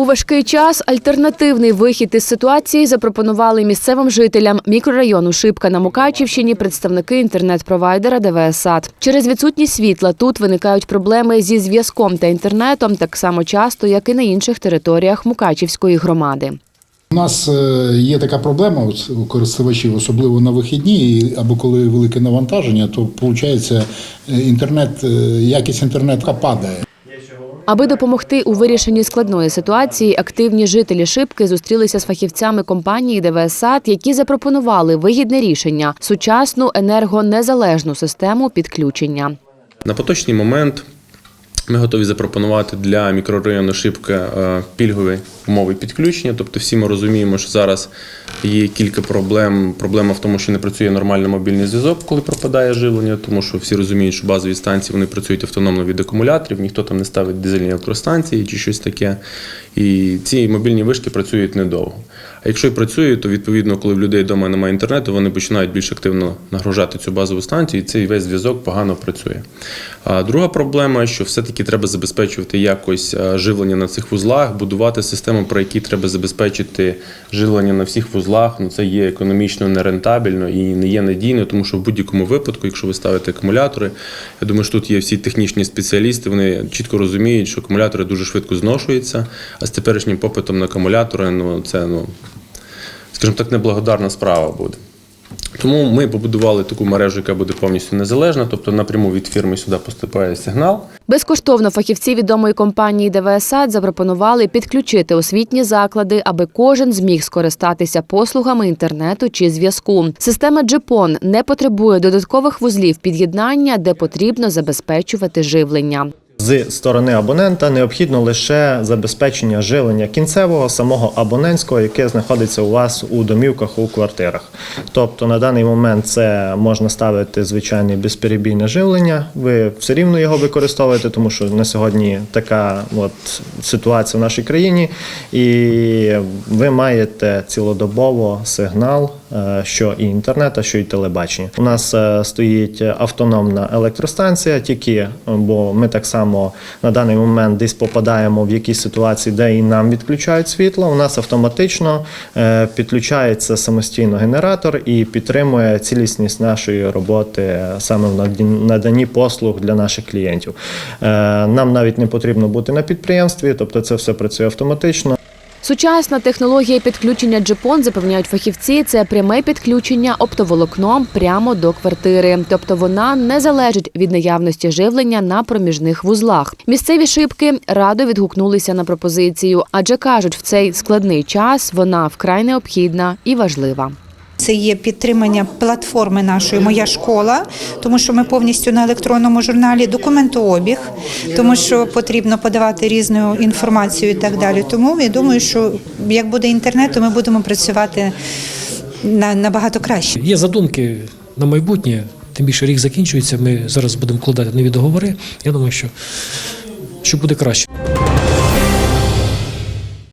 У важкий час альтернативний вихід із ситуації запропонували місцевим жителям мікрорайону Шипка на Мукачівщині представники інтернет-провайдера ДВСАД. Через відсутність світла тут виникають проблеми зі зв'язком та інтернетом так само часто, як і на інших територіях Мукачівської громади. У нас е, є така проблема у користувачів, особливо на вихідні, або коли велике навантаження, то виходить інтернет, е, якість інтернету падає. Аби допомогти у вирішенні складної ситуації, активні жителі Шипки зустрілися з фахівцями компанії ДВСАД, які запропонували вигідне рішення сучасну енергонезалежну систему підключення. На поточний момент ми готові запропонувати для мікрорайону Шипка е, пільгові умови підключення. Тобто, всі ми розуміємо, що зараз є кілька проблем. Проблема в тому, що не працює нормально мобільний зв'язок, коли пропадає живлення, тому що всі розуміють, що базові станції вони працюють автономно від акумуляторів, ніхто там не ставить дизельні електростанції чи щось таке. І ці мобільні вишки працюють недовго. А якщо і працюють, то відповідно, коли в людей вдома немає інтернету, вони починають більш активно нагружати цю базову станцію, і цей весь зв'язок погано працює. А друга проблема, що все-таки треба забезпечувати якось е, живлення на цих вузлах, будувати систему, про які треба забезпечити живлення на всіх вузлах. Ну це є економічно нерентабельно і не є надійно, тому що в будь-якому випадку, якщо ви ставите акумулятори, я думаю, що тут є всі технічні спеціалісти, вони чітко розуміють, що акумулятори дуже швидко зношуються, а з теперішнім попитом на акумулятори, ну це ну скажімо так, неблагодарна справа буде. Тому ми побудували таку мережу, яка буде повністю незалежна, тобто напряму від фірми сюди поступає сигнал. Безкоштовно фахівці відомої компанії ДВСАД запропонували підключити освітні заклади, аби кожен зміг скористатися послугами інтернету чи зв'язку. Система Джипон не потребує додаткових вузлів під'єднання, де потрібно забезпечувати живлення. З сторони абонента необхідно лише забезпечення живлення кінцевого самого абонентського, яке знаходиться у вас у домівках у квартирах. Тобто на даний момент це можна ставити звичайне безперебійне живлення. Ви все рівно його використовуєте, тому що на сьогодні така от ситуація в нашій країні, і ви маєте цілодобово сигнал, е, що і інтернет, що і телебачення. У нас е, стоїть автономна електростанція, тільки бо ми так само на даний момент десь попадаємо в якісь ситуації, де і нам відключають світло. У нас автоматично е, підключається самостійно генератор і підтримує цілісність нашої роботи саме в наданні послуг для наших клієнтів. Е, Нам навіть не потрібно бути на підприємстві, тобто це все працює автоматично. Сучасна технологія підключення Джипон, запевняють фахівці, це пряме підключення оптоволокном прямо до квартири. Тобто вона не залежить від наявності живлення на проміжних вузлах. Місцеві шибки радо відгукнулися на пропозицію, адже кажуть, в цей складний час вона вкрай необхідна і важлива. Це є підтримання платформи нашої Моя школа, тому що ми повністю на електронному журналі документообіг, тому що потрібно подавати різну інформацію і так далі. Тому я думаю, що як буде інтернет, то ми будемо працювати на- набагато краще. Є задумки на майбутнє, тим більше рік закінчується. Ми зараз будемо вкладати нові договори. Я думаю, що, що буде краще.